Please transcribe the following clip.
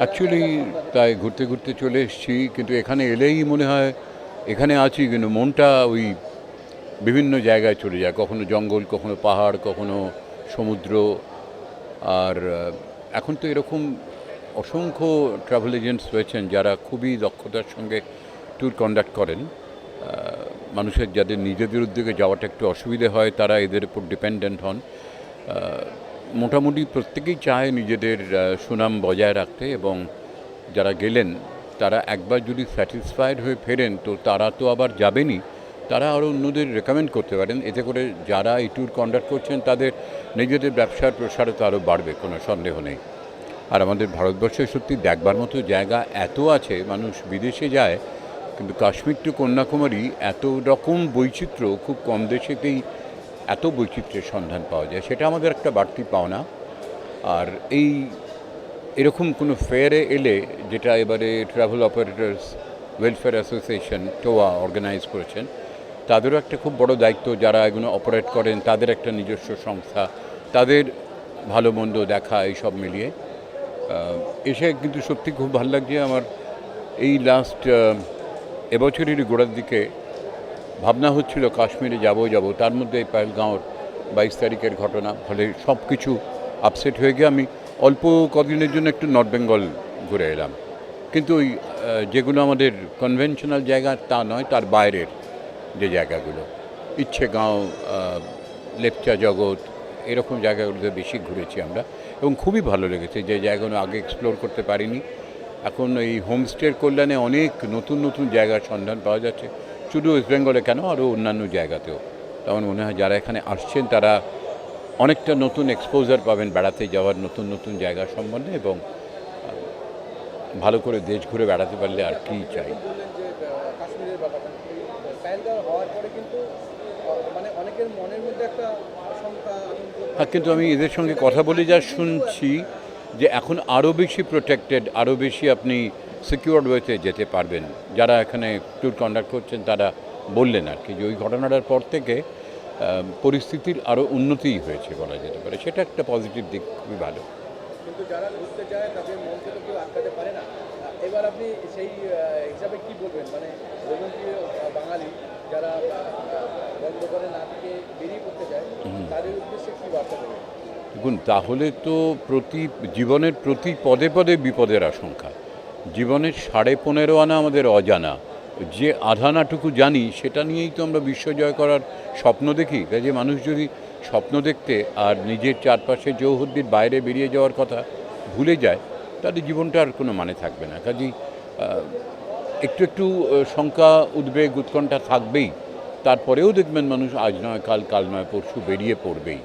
Actually তাই ঘুরতে ঘুরতে চলে এসেছি, কিন্তু এখানে এলেই মনে হয় এখানে আছি, কিন্তু মনটা ওই বিভিন্ন জায়গায় চলে যায়। কখনো জঙ্গল, কখনো পাহাড়, কখনো সমুদ্র। আর এখন তো এরকম অসংখ্য ট্রাভেল এজেন্টস রয়েছেন যারা খুবই দক্ষতার সঙ্গে ট্যুর কন্ডাক্ট করেন। মানুষের যাদের নিজেদের উদ্যোগে যাওয়াটা একটু অসুবিধে হয়, তারা এদের উপর ডিপেন্ডেন্ট হন। মোটামুটি প্রত্যেকেই চায় নিজেদের সুনাম বজায় রাখতে এবং যারা গেলেন, তারা একবার যদি স্যাটিসফাইড হয়ে ফেরেন, তো তারা তো আবার যাবেনই। তারা আরও অন্যদের রেকমেন্ড করতে পারেন। এতে করে যারা এই ট্যুর কন্ডাক্ট করছেন, তাদের নিজেদের ব্যবসার প্রসারতা আরও বাড়বে, কোনো সন্দেহ নেই। আর আমাদের ভারতবর্ষে সত্যি দেখবার মতো জায়গা এত আছে, মানুষ বিদেশে যায়, কিন্তু কাশ্মীর টু কন্যাকুমারী এত রকম বৈচিত্র্য, খুব কম দেশেতেই এত বৈচিত্র্যের সন্ধান পাওয়া যায়, সেটা আমাদের একটা বাড়তি পাওনা। আর এই এরকম কোনো ফেয়ারে এলে, যেটা এবারে ট্রাভেল অপারেটরস ওয়েলফেয়ার অ্যাসোসিয়েশন টোয়া অর্গানাইজ করেছেন, তাদেরও একটা খুব বড় দায়িত্ব। যারা এগুলো অপারেট করেন, তাদের একটা নিজস্ব সংস্থা, তাদের ভালো মন্দ দেখা এইসব মিলিয়ে। এসে কিন্তু সত্যি খুব ভালো লাগছে। আমার এই লাস্ট এবছরেরই গোড়ার দিকে ভাবনা হচ্ছিল কাশ্মীরে যাব যাব। তার মধ্যে এই পাহেলগাঁওর বাইশ তারিখের ঘটনা, ফলে সব কিছু আপসেট হয়ে গিয়ে আমি অল্প কদিনের জন্য একটু নর্থ বেঙ্গল ঘুরে এলাম। কিন্তু ওই যেগুলো আমাদের কনভেনশনাল জায়গা, তা নয়, তার বাইরের যে জায়গাগুলো। ইচ্ছে গাঁও লেপচা জগৎ, এরকম জায়গাগুলোতে বেশি ঘুরেছি আমরা। এবং খুবই ভালো লেগেছে, যে জায়গাগুলো আগে এক্সপ্লোর করতে পারিনি। এখন এই হোমস্টের কল্যাণে অনেক নতুন নতুন জায়গার সন্ধান পাওয়া যাচ্ছে। শুধু ওয়েস্ট বেঙ্গলে কেন, আরও অন্যান্য জায়গাতেও। তেমন মনে হয় যারা এখানে আসছেন, তারা অনেকটা নতুন এক্সপোজার পাবেন বেড়াতে যাওয়ার নতুন নতুন জায়গা সম্বন্ধে এবং ভালো করে দেশ ঘুরে বেড়াতে পারলে আর কী চাই। হ্যাঁ কিন্তু আমি এদের সঙ্গে কথা বলে যা শুনছি, যে এখন আরও বেশি প্রোটেক্টেড আরও বেশি আপনি সিকিউর ওয়েতে যেতে পারবেন। যারা এখানে ট্যুর কন্ডাক্ট করছেন তারা বললেন আর কি যে ওই ঘটনাটার পর থেকে পরিস্থিতির আরও উন্নতি হয়েছে বলা যেতে পারে। সেটা একটা পজিটিভ দিক খুবই ভালো। কিন্তু যারা ঘুরতে যায় তাদের মনকে তো কেউ আটকাতে পারে না। এবার আপনি সেই হিসাবে কি বলবেন? মানে রোমন্তীয় বাঙালি যারা বন্ধ করে না থেকে বেরিয়ে পড়তে যায় তাদের উদ্দেশ্যে কি বার্তা দেবেন? দেখুন তাহলে তো প্রতি জীবনের প্রতি পদে পদে বিপদের আশঙ্কা। জীবনের সাড়ে পনেরো আনা আমাদের অজানা। যে আধানাটুকু জানি, সেটা নিয়েই তো আমরা বিশ্বজয় করার স্বপ্ন দেখি। কাজে মানুষ যদি স্বপ্ন দেখতে আর নিজের চারপাশে চৌহদ্দির বাইরে বেরিয়ে যাওয়ার কথা ভুলে যায়, তাহলে জীবনটা আর কোনো মানে থাকবে না। কাজেই একটু একটু শঙ্কা, উদ্বেগ, উৎকণ্ঠা থাকবেই। তারপরেও দেখবেন মানুষ আজ নয়, কাল কাল নয়, পরশু বেরিয়ে পড়বেই।